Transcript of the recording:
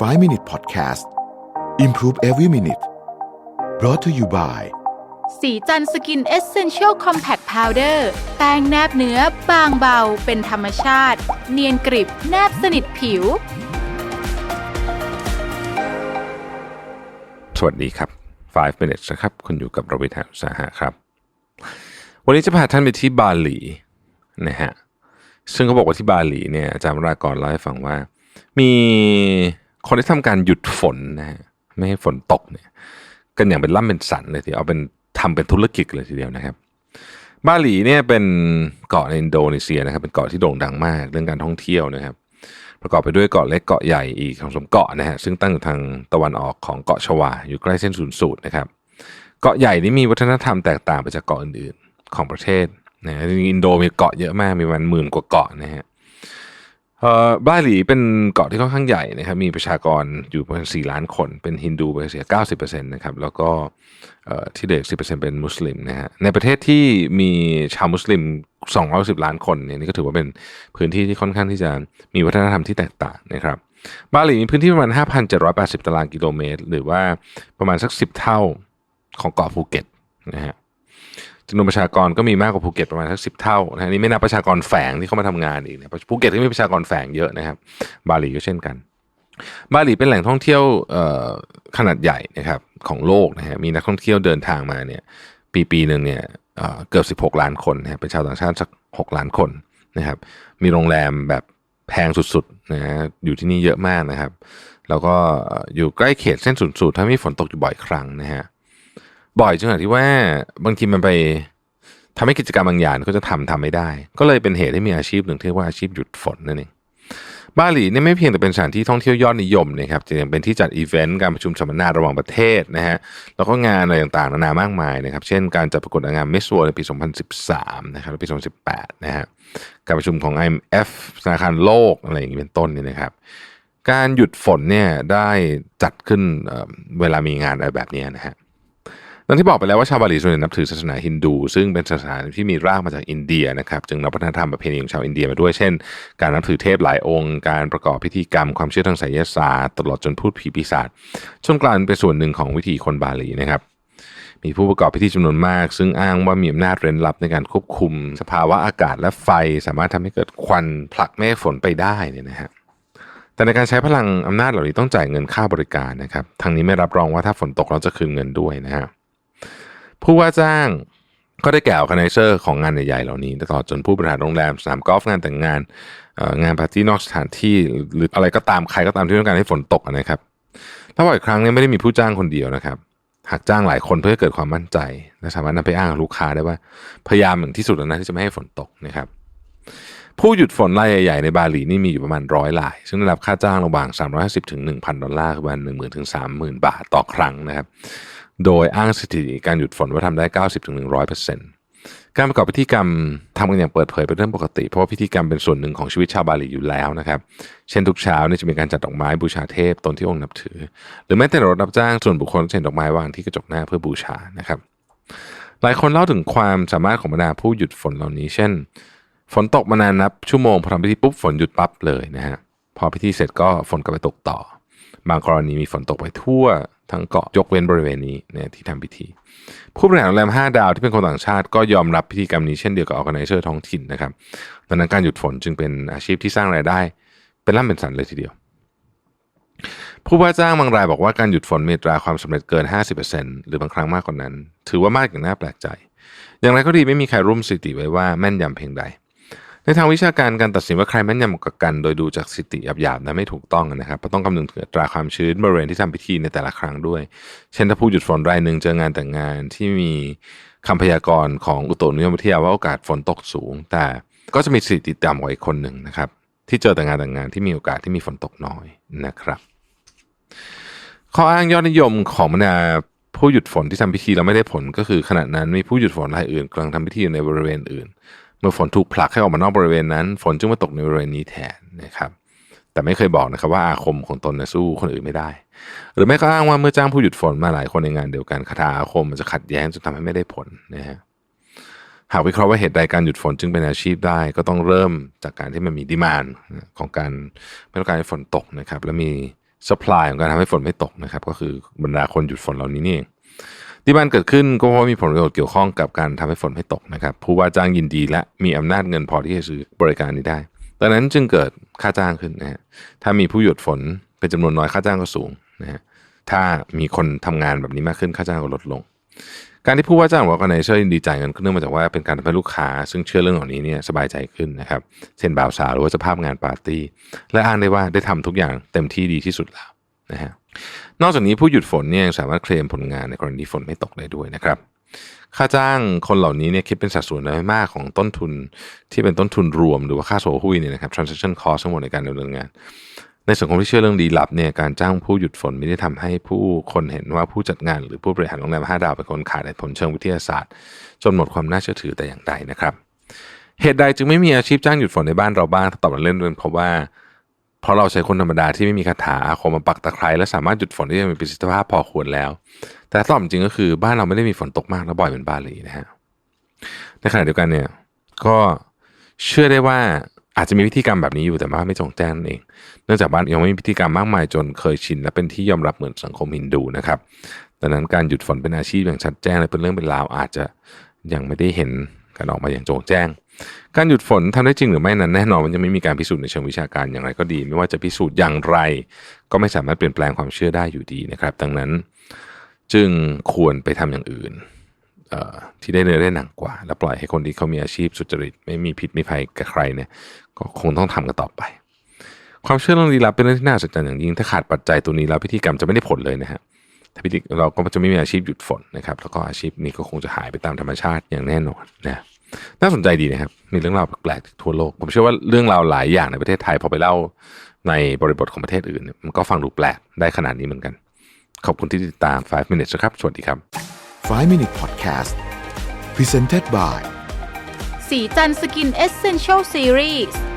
5 Minute Podcast Improve Every Minute brought to you by สีจันสกินเอเซนเชียลคอมแพคพาวเดอร์แป้งแนบเนื้อบางเบา เป็นธรรมชาติ เนียนกริบแนบสนิทผิว สวัสดีครับ 5 minutes นะครับ คุณอยู่กับรวิทยาอุตสาหะครับ วันนี้จะพาท่านไปที่บาหลีนะฮะซึ่งเขาบอกว่าที่บาหลีเนี่ยอาจารย์วรากรเล่าให้ฟังว่า มี คนที่ทำการหยุดฝนนะฮะไม่ให้ฝนตกเนี่ยกันอย่างเป็นล่ำเป็นสันเลยทีเอาเป็นทำเป็นธุรกิจเลยทีเดียวนะครับ บาหลีเนี่ยเป็นเกาะในอินโดนีเซียนะครับ เป็นเกาะที่โด่งดังมากเรื่องการท่องเที่ยวนะครับ ประกอบไปด้วยเกาะเล็กเกาะใหญ่อีกของสมเกาะนะฮะซึ่งตั้งอยู่ทางตะวันออกของเกาะชวา อยู่ใกล้เส้นศูนย์สูตรนะครับ เกาะใหญ่นี่มีวัฒนธรรมแตกต่างไปจากเกาะอื่นๆของประเทศนะอินโดมีเกาะเยอะมากมีประมันหมื่นกว่าเกาะนะฮะ เอ่อบาหลีเป็นเกาะที่ค่อนข้างใหญ่นะครับมีประชากรอยู่ประมาณ4ล้านคน เป็นฮินดูไปเสีย90%นะครับแล้วก็ที่เหลือ10%เป็นมุสลิมนะฮะในประเทศที่มีชาวมุสลิม210ล้านคนเนี่ยนี่ก็ถือว่าเป็นพื้นที่ที่ค่อนข้างที่จะมีวัฒนธรรมที่แตกต่างนะครับบาหลีมีพื้นที่ประมาณ 5,780 ตารางกิโลเมตร หรือว่าประมาณสัก 10 เท่าของเกาะภูเก็ตนะฮะ จำนวนประชากรก็มีมากกว่าภูเก็ตประมาณสัก10เท่านะฮะนี่ไม่นับประชากรแฝงที่เข้ามาทำงานอีกนะภูเก็ตก็มีประชากรแฝงเยอะนะครับ บาหลีก็เช่นกัน บาหลีเป็นแหล่งท่องเที่ยวขนาดใหญ่นะครับของโลกนะฮะมีนักท่องเที่ยวเดินทางมาเนี่ยปีปีหนึ่งเนี่ยเอ่อเกือบ 16 ล้านคนนะฮะเป็นชาวต่างชาติสัก 6 ล้านคนนะครับ มีโรงแรมแบบแพงสุดๆนะฮะอยู่ที่นี่เยอะมากนะครับ แล้วก็อยู่ใกล้เขตเส้นศูนย์สูตรถ้ามีฝนตกอยู่บ่อยครั้งนะฮะ บ่อยจนขนาดที่ว่าบางทีมันไปทำให้กิจกรรมบางอย่างก็จะทำทำไม่ได้ ก็เลยเป็นเหตุให้มีอาชีพหนึ่งที่ว่าอาชีพหยุดฝนนั่นเองบาหลีเนี่ยไม่เพียงแต่เป็นสถานที่ท่องเที่ยวยอดนิยมนะครับแต่ยังเป็นที่จัดอีเวนต์การประชุมสัมมนาระหว่างประเทศนะฮะแล้วก็งานอะไรต่างๆนานามากมายนะครับ เช่นการจัดประกวดนางงามมิส w ว r l d ในปี 2013 นะครับและปี 2018 นะฮะการประชุมของ IMF ธนาคารโลกอะไรอย่างนี้เป็นต้นเนี่ยนะครับ การหยุดฝนเนี่ยได้จัดขึ้นเวลามีงานอะไรแบบนี้นะฮะ ดังที่บอกไปแล้วว่าชาวบาหลีส่วนใหญ่นับถือศาสนาฮินดู ซึ่งเป็นศาสนาที่มีรากมาจากอินเดียนะครับจึงรับวัฒนธรรมประเพณีของชาวอินเดียมาด้วยเช่น การนับถือเทพหลายองค์ การประกอบพิธีกรรมความเชื่อทางไสยศาสตร์ตลอดจนพูดผีปีศาจจนกลายเป็นส่วนหนึ่งของวิถีคนบาหลีนะครับมีผู้ประกอบพิธีจำนวนมาก ซึ่งอ้างว่ามีอำนาจเร้นลับในการควบคุม สภาวะอากาศและไฟสามารถทำให้เกิดควันผลักเมฆฝนไปได้เนี่ยนะฮะแต่ในการใช้พลังอำนาจเหล่านี้ต้องจ่ายเงินค่าบริการนะครับทางนี้ไม่รับรองว่าถ้าฝนตกเราจะคืนเงินด้วยนะฮะ ผู้ว่าจ้างก็ได้แก่ออแกไนเซอร์ของงานใหญ่ๆเหล่านี้ตลอดจนผู้บริหารโรงแรมสนามกอล์ฟงานแต่งงานงานปาร์ตี้นอกสถานที่หรืออะไรก็ตามใครก็ตามที่ต้องการให้ฝนตกนะครับถ้าบ่อยครั้งเนี่ยไม่ได้มีผู้จ้างคนเดียวนะครับ หากจ้างหลายคนเพื่อเกิดความมั่นใจ และสามารถนำไปอ้างกับลูกค้าได้ว่าพยายามอย่างที่สุดแล้วนะที่จะไม่ให้ฝนตกนะครับ ผู้หยุดฝนรายใหญ่ๆในบาหลีนี่มีอยู่ประมาณร้อยราย ซึ่งได้รับค่าจ้างระหว่าง 350ถึง1,000 ดอลลาร์คือประมาณ10,000ถึง30,000 บาทต่อครั้งนะครับ โดยอ้างสถิติการหยุดฝนว่าทำได้ 90ถึง100%การประกอบพิธีกรรมทำกันอย่างเปิดเผยเป็นเรื่องปกติ เพราะว่าพิธีกรรมเป็นส่วนหนึ่งของชีวิตชาวบาหลีอยู่แล้วนะครับ เช่นทุกเช้าเนี่ยจะมีการจัดดอกไม้บูชาเทพตนที่องค์นับถือ หรือแม้แต่รถรับจ้างส่วนบุคคลเช่นดอกไม้วางที่กระจกหน้าเพื่อบูชานะครับ หลายคนเล่าถึงความสามารถของบรรดาผู้หยุดฝนเหล่านี้ เช่น ฝนตกมานานนับชั่วโมงพอทำพิธีปุ๊บฝนหยุดปั๊บเลยนะฮะพอพิธีเสร็จก็ฝนก็ไปตกต่อบางกรณีมีฝนตกไปทั่ว ทั้งเกาะยกเว้นบริเวณนี้เนี่ยที่ทำพิธี ผู้บริหารโรงแรม 5 ดาวที่เป็นคนต่างชาติก็ยอมรับพิธีกรรมนี้เช่นเดียวกับออแกไนเซอร์ท้องถิ่นนะครับดังนั้นการหยุดฝนจึงเป็นอาชีพที่สร้างรายได้ เป็นร่ำเป็นสันเลยทีเดียว ผู้ว่าจ้างบางรายบอกว่าการหยุดฝนมีตราความสำเร็จเกิน 50%หรือบางครั้งมากกว่านั้น ถือว่ามากอย่างน่าแปลกใจ อย่างไรก็ดีไม่มีใครรุ่มสถิติไว้ว่าแม่นยำเพียงใด ในทางวิชาการการตัดสินว่าใครแม่นยำกว่ากันโดยดูจากสถิติหยาบๆนั้นไม่ถูกต้องนะครับเพราะต้องคำนึงถึงอัตราความชื้นบริเวณที่ทำพิธีในแต่ละครั้งด้วย เช่นถ้าผู้หยุดฝนรายหนึ่งเจองานแต่งงานที่มีคำพยากรณ์ของอุตุนิยมวิทยาว่าโอกาสฝนตกสูง แต่ก็จะมีสถิติต่ำกว่าอีกคนหนึ่งนะครับ ที่เจอแต่งานแต่งงานที่มีโอกาสที่มีฝนตกน้อยนะครับ ข้ออ้างยอดนิยมของบรรดาผู้หยุดฝนที่ทำพิธีแล้วไม่ได้ผลก็คือขณะนั้นมีผู้หยุดฝนรายอื่นกำลังทำพิธีอยู่ในบริเวณอื่น เมื่อฝนถูกผลักให้ออกมานอกบริเวณนั้น ฝนจึงมาตกในบริเวณนี้แทนนะครับ แต่ไม่เคยบอกนะครับว่าอาคมของตนสู้คนอื่นไม่ได้ หรือไม่ก็อ้างว่าเมื่อจ้างผู้หยุดฝนมาหลายคนในงานเดียวกันคาถาอาคมมันจะขัดแย้งจนทำให้ไม่ได้ผลนะฮะหากวิเคราะห์ว่าเหตุใดการหยุดฝนจึงเป็นอาชีพได้ ก็ต้องเริ่มจากการที่มันมีดีมานของการไม่ต้องการให้ฝนตกนะครับ และมี supply ของการทำให้ฝนไม่ตกนะครับ ก็คือบรรดาคนหยุดฝนเหล่านี้นี่เอง ที่มันเกิดขึ้นก็เพราะว่ามีผลประโยชน์เกี่ยวข้องกับการทำให้ฝนไม่ตกนะครับ ผู้ว่าจ้างยินดีและมีอำนาจเงินพอที่จะซื้อบริการนี้ได้ดังนั้นจึงเกิดค่าจ้างขึ้นนะฮะถ้ามีผู้หยุดฝนเป็นจำนวนน้อยค่าจ้างก็สูงนะฮะถ้ามีคนทำงานแบบนี้มากขึ้นค่าจ้างก็ลดลง การที่ผู้ว่าจ้างบอกว่าในเชื่อดีจ่ายเงินก็เนื่องมาจากว่าเป็นการทำให้ลูกค้า ซึ่งเชื่อเรื่องเหล่านี้เนี่ยสบายใจขึ้นนะครับ เช่นบ่าวสาวหรือว่าเจะภาพงานปาร์ตี้ และอ้างได้ว่าได้ทำทุกอย่างเต็มที่ดีที่สุดแล้วนะฮะ นอกจากนี้ผู้หยุดฝนเนี่ยยังสามารถเคลมผลงานในกรณีฝนไม่ตกได้ด้วยนะครับ ค่าจ้างคนเหล่านี้เนี่ยคิดเป็นสัดส่วนน้อยมากของต้นทุนที่เป็นต้นทุนรวมหรือว่าค่าโซหุ้ยเนี่ยนะครับ transaction cost ทั้งหมดในการดำเนินงาน ในสังคมที่เชื่อเรื่องดีลับเนี่ยการจ้างผู้หยุดฝนไม่ได้ทำให้ผู้คนเห็นว่าผู้จัดงาน หรือผู้บริหารโรงแรมห้าดาวเป็นคนขาดเหตุผลเชิงวิทยาศาสตร์ จนหมดความน่าเชื่อถือแต่อย่างใดนะครับเหตุใดจึงไม่มีอาชีพจ้างหยุดฝนในบ้านเราบ้างตอบมาเล่นเป็นเพราะว่า เพราะเราใช้คนธรรมดาที่ไม่มีคาถาอาคมมาปักตะไคร้และสามารถหยุดฝนได้อย่างมีประสิทธิภาพพอควรแล้ว แต่ตอบจริงก็คือบ้านเราไม่ได้มีฝนตกมากและบ่อยเหมือนบาหลีนะฮะในขณะเดียวกันเนี่ยก็เชื่อได้ว่าอาจจะมีพิธีกรรมแบบนี้อยู่แต่ว่าไม่จงแจ้งนั่นเอง เนื่องจากบ้านยังไม่มีพิธีกรรมมากมายจนเคยชิน และเป็นที่ยอมรับเหมือนสังคมฮินดูนะครับดังนั้นการหยุดฝนเป็นอาชีพอย่างชัดแจ้งและเป็นเรื่องเป็นราวอาจจะยังไม่ได้เห็น กันออกมาอย่างโจ่งแจ้ง การหยุดฝนทำได้จริงหรือไม่นั้นแน่นอนมันยังไม่มีการพิสูจน์ในเชิงวิชาการอย่างไรก็ดี ไม่ว่าจะพิสูจน์อย่างไร ก็ไม่สามารถเปลี่ยนแปลงความเชื่อได้อยู่ดีนะครับ ดังนั้นจึงควรไปทำอย่างอื่นที่ได้เนื้อได้หนังกว่า และปล่อยให้คนที่เขามีอาชีพสุจริต ไม่มีพิษมีภัยกับใครเนี่ยก็คงต้องทำกันต่อไป ความเชื่อเรื่องลี้ลับเป็นเรื่องที่น่าสนใจอย่างยิ่งถ้าขาดปัจจัยตัวนี้แล้วพิธีกรรมจะไม่ได้ผลเลยนะฮะ ถ้าพิธีเราก็จะไม่มีอาชีพหยุดฝนนะครับ แล้วก็อาชีพนี้ก็คงจะหายไปตามธรรมชาติอย่างแน่นอนนะน่าสนใจดีนะครับ มีเรื่องราวแปลกๆจากทั่วโลก ผมเชื่อว่าเรื่องราวหลายอย่างในประเทศไทยพอไปเล่าในบริบทของประเทศอื่นเนี่ยมันก็ฟังดูแปลกได้ขนาดนี้เหมือนกัน ขอบคุณที่ติดตาม 5 minutes นะครับ สวัสดีครับ 5 Minute Podcast Presented by สีจันสกินเอเซนเช l ลซีรีส์